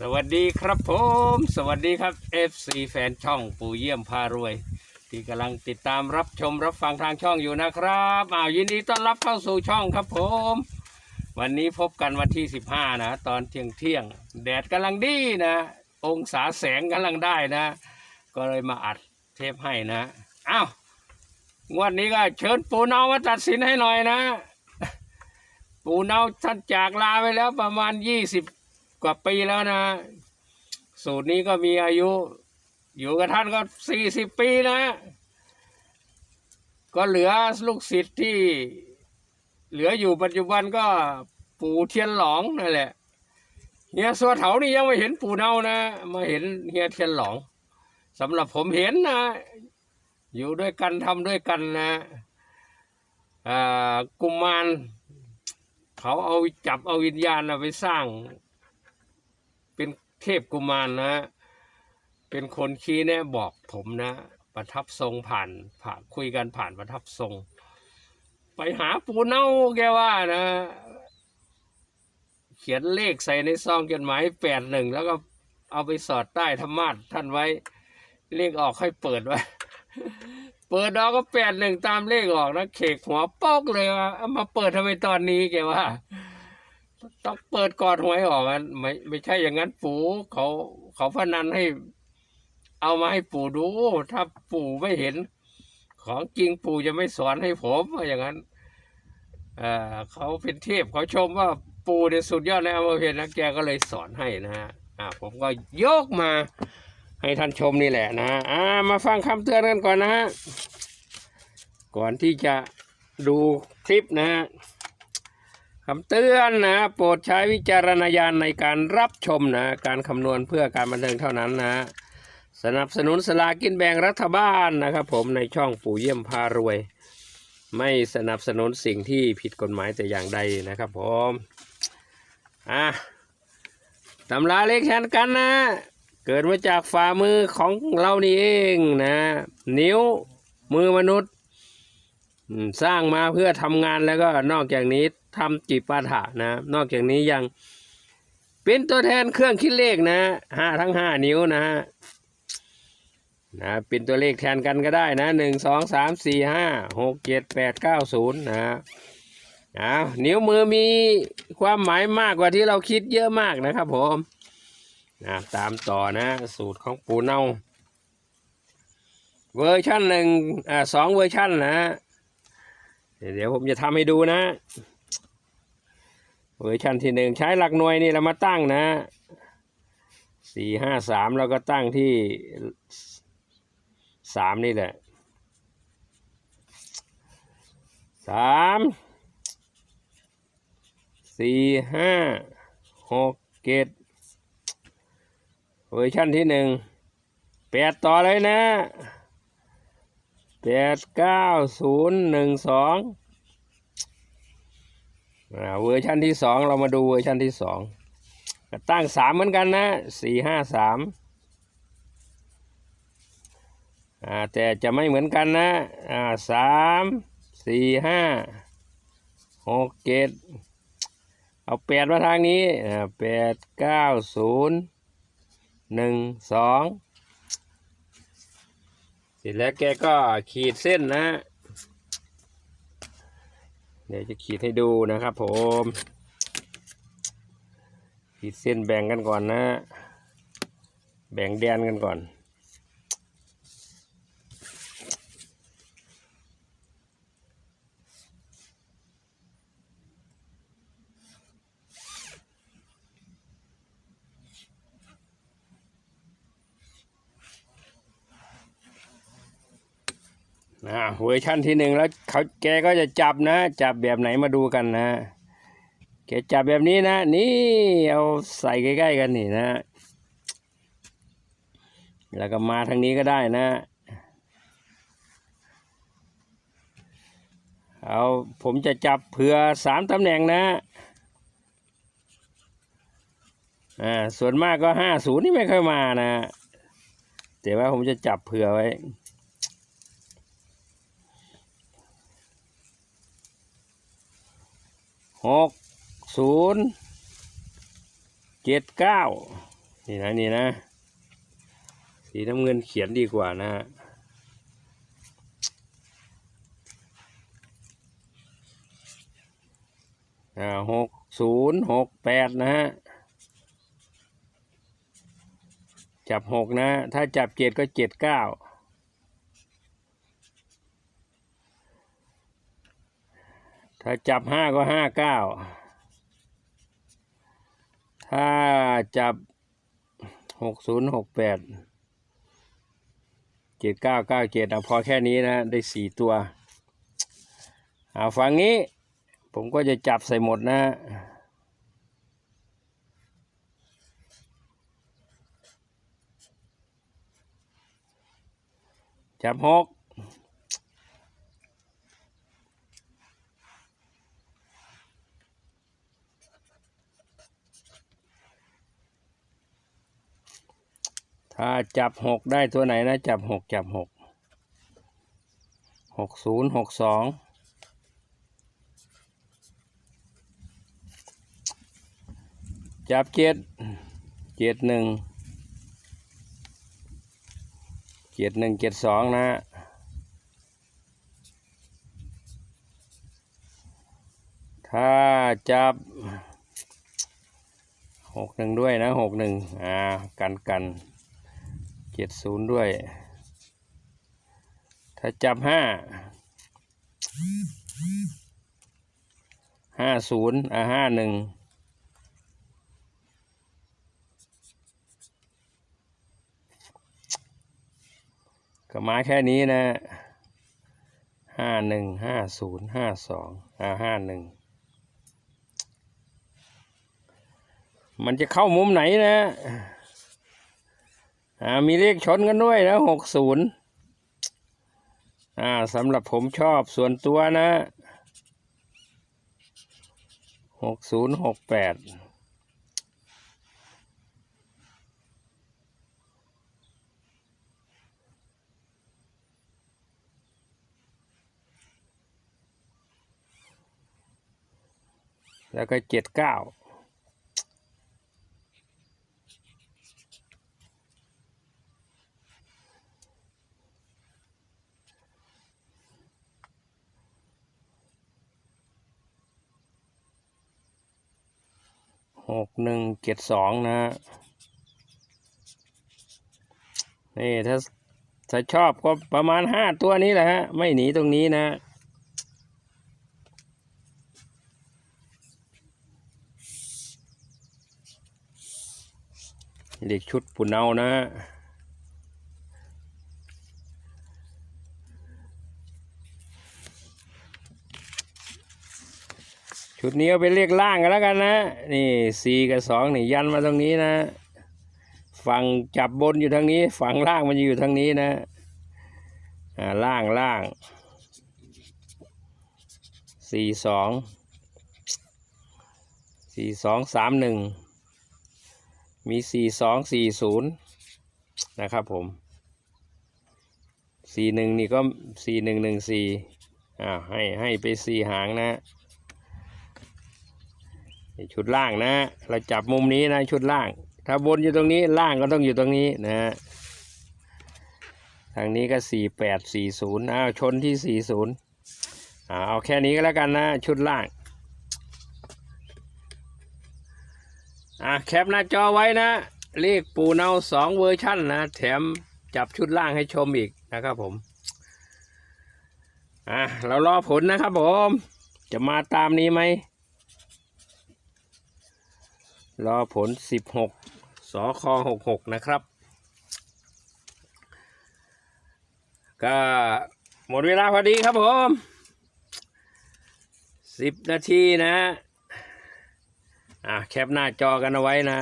สวัสดีครับผม สวัสดีครับ FC แฟนช่องปู่เยี่ยมพารวย ที่กำลังติดตามรับชมรับฟังทางช่องอยู่นะครับอ้าวยินดีต้อนรับเข้าสู่ช่องครับผม วันนี้พบกันวันที่ 15 นะ ตอนเที่ยงเที่ยงแดดกำลังดีนะ องศาแสงกำลังได้นะ ก็เลยมาอัดเทปให้นะอ้าวงวดนี้ก็เชิญปู่เนามาตัดสินให้หน่อยนะ ปู่เนาท่านจากลาไปแล้วประมาณ 20 ว่าปีแล้วนะ สูตรนี้ก็มีอายุ อยู่กับท่านก็40ปีนะ ก็เหลือลูกศิษย์ที่ เหลืออยู่ปัจจุบันก็ปู่เทียนหลองนั่นแหละเฮียสัวเถานี่ยังไม่เห็นปู่เนานะ มาเห็นเฮียเทียนหลองสำหรับผมเห็นนะ อยู่ด้วยกันทำด้วยกันนะอ่ากุมารเขาเอาจับเอาวิญญาณนะไปสร้าง เป็นเทพกุมารนะ เป็นคนชี้แนะบอกผมนะ ประทับทรงผ่านผ่านคุยกันผ่านประทับทรง ไปหาปูเน่าแกว่านะ เขียนเลขใส่ในซองจดหมายแปดหนึ่งแล้วก็เอาไปสอดใต้ธรรมาทท่านไว้ เลขออกให้เปิดไว้เปิดดอกก็แปดหนึ่งตามเลขออกนะเขกหัวโป๊กเลยว่ามาเปิดทำไมตอนนี้แกว่า ต้องเปิดก่อนหวยออกอะไม่ไม่ใช่อย่างนั้นปู่เขาเขาพนันให้ เอามาให้ปู่ดู ถ้าปู่ไม่เห็น ของจริงปู่จะไม่สอนให้ผมว่าอย่างนั้นเอ่อเขาเป็นเทพเขาชมว่าปู่เนี่ยสุดยอดในอมเพนนะแกก็เลยสอนให้นะฮะอ่าผมก็ยกมา ให้ท่านชมนี่แหละนะอ่ามาฟังคำเตือนกันก่อนนะฮะก่อนที่จะดูคลิปนะฮะ คำเตือนนะ โปรดใช้วิจารณญาณในการรับชมนะ การคำนวณเพื่อการบันเทิงเท่านั้นนะ สนับสนุนสลากินแบ่งรัฐบาลนะครับผมในช่องปู่เยี่ยมพารวย ไม่สนับสนุนสิ่งที่ผิดกฎหมายแต่อย่างใดนะครับผมอะตำราเล็กแทนกันนะ เกิดมาจากฝ่ามือของเรานี่เองนะ นิ้วมือมนุษย์ สร้างมาเพื่อทำงานแล้วก็นอกจากนี้ ทำจิปาถะนะ นอกจากนี้ยังเป็นตัวแทนเครื่องคิดเลขนะห้าทั้งห้านิ้วนะฮะนะเป็นตัวเลขแทนกันก็ได้นะหนึ่งสองสามสี่ห้าหกเจ็ดแปดเก้าศูนย์นะอ้าวนิ้วมือมีความหมายมากกว่าที่เราคิดเยอะมากนะครับผมนะตามต่อนะสูตรของปูเนาเวอร์ชันหนึ่งอ่าสองเวอร์ชันนะ เดี๋ยวผมจะทำให้ดูนะ เวอร์ชันที่หนึ่งใช้หลักหน่วยนี่เรามาตั้งนะสี่ห้าสามเราก็ตั้งที่สามนี่แหละสามสี่ห้าหกเจ็ดเวอร์ชันที่หนึ่งแปดต่อเลยนะแปดเก้าศูนย์หนึ่งสอง เวอร์ชันที่สองเรามาดูเวอร์ชันที่สองตั้งสามเหมือนกันนะสี่ห้าสามแต่จะไม่เหมือนกันนะสามสี่ห้าหกเจ็ดเอาแปดมาทางนี้แปดเก้าศูนย์หนึ่งสองเสร็จแล้วแกก็ขีดเส้นนะ เดี๋ยวจะขีดให้ดูนะครับผม ขีดเส้นแบ่งกันก่อนนะ แบ่งแดนกันก่อน อ่าเวอร์ชันที่หนึ่งแล้วเขาแกก็จะจับนะ จับแบบไหนมาดูกันนะแกจับแบบนี้นะ นี่เอาใส่ใกล้ๆกันนี่นะ แล้วก็มาทางนี้ก็ได้นะ เอาผมจะจับเผื่อสามตำแหน่งนะอ่าส่วนมากก็ห้าศูนย์นี่ไม่ค่อยมานะ แต่ว่าผมจะจับเผื่อไว้ หกศูนย์เจ็ดเก้านี่นะนี่นะ สีน้ำเงินเขียนดีกว่านะฮะหกศูนย์หกแปดนะฮะ จับหกนะ ถ้าจับเจ็ดก็เจ็ดเก้า ถ้าจับห้าก็ห้าเก้าถ้าจับหกศูนย์หกแปดเจ็ดเก้าเก้าเจ็ดเอาพอแค่นี้นะ ได้สี่ตัว เอาฝั่งนี้ ผมก็จะจับใส่หมดนะจับหก ถ้าจับหกได้ตัวไหนนะ จับหกจับหกหกศูนย์หกสองจับเจ็ดเจ็ดหนึ่งเจ็ดหนึ่งเจ็ดสองนะถ้าจับหกหนึ่งด้วยนะหกหนึ่งอ่า กันกัน เจ็ดศูนย์ด้วย ถ้าจับห้าห้าศูนย์อ่าห้าหนึ่งก็มาแค่นี้นะห้าหนึ่งห้าศูนย์ห้าสองอ่าห้าหนึ่งมันจะเข้ามุมไหนนะ อ่ามีเลขชนกันด้วยนะหกศูนย์อ่าสำหรับผมชอบส่วนตัวนะหกศูนย์หกแปดแล้วก็เจ็ดเก้า หกหนึ่งเจ็ดสองนะฮะนี่ถ้าถ้าชอบก็ประมาณห้าตัวนี้แหละฮะ ไม่หนีตรงนี้นะ เด็กชุดปุ่นเอานะ ชุดนี้เอาไปเรียกล่างกันแล้วกันนะ นี่สี่กับสองนี่ยันมาตรงนี้นะ ฝั่งจับบนอยู่ทางนี้ ฝั่งล่างมันอยู่ทางนี้นะ อ่าล่างล่างสี่สองสี่สองสามหนึ่งมีสี่สองสี่ศูนย์นะครับผมสี่หนึ่งนี่ก็สี่หนึ่งหนึ่งสี่อ่าให้ให้ไปสี่หางนะ ชุดล่างนะ เราจับมุมนี้นะชุดล่าง ถ้าบนอยู่ตรงนี้ล่างก็ต้องอยู่ตรงนี้นะ ทางนี้ก็สี่แปดสี่ศูนย์อ้าวชนที่สี่ศูนย์เอาแค่นี้ก็แล้วกันนะ ชุดล่างอะแคปหน้าจอไว้นะ เลขปูเนาสองเวอร์ชั่นนะ แถมจับชุดล่างให้ชมอีกนะครับผมอะเรารอผลนะครับผม จะมาตามนี้ไหม รอผลสิบหกสคหกหกนะครับ ก็หมดเวลาพอดีครับผมสิบนาทีนะ อะแคปหน้าจอกันเอาไว้นะ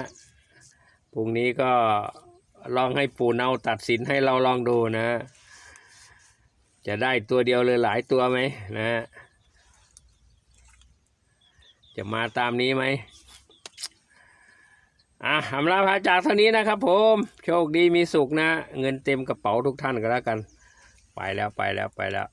พรุ่งนี้ก็ลองให้ปู่เนาตัดสินให้เราลองดูนะ จะได้ตัวเดียวเลยหลายตัวไหมนะ จะมาตามนี้ไหม อะอำลาพาจากเท่านี้นะครับผม โชคดีมีสุขนะ เงินเต็มกระเป๋าทุกท่านก็แล้วกัน ไปแล้วไปแล้วไปแล้ว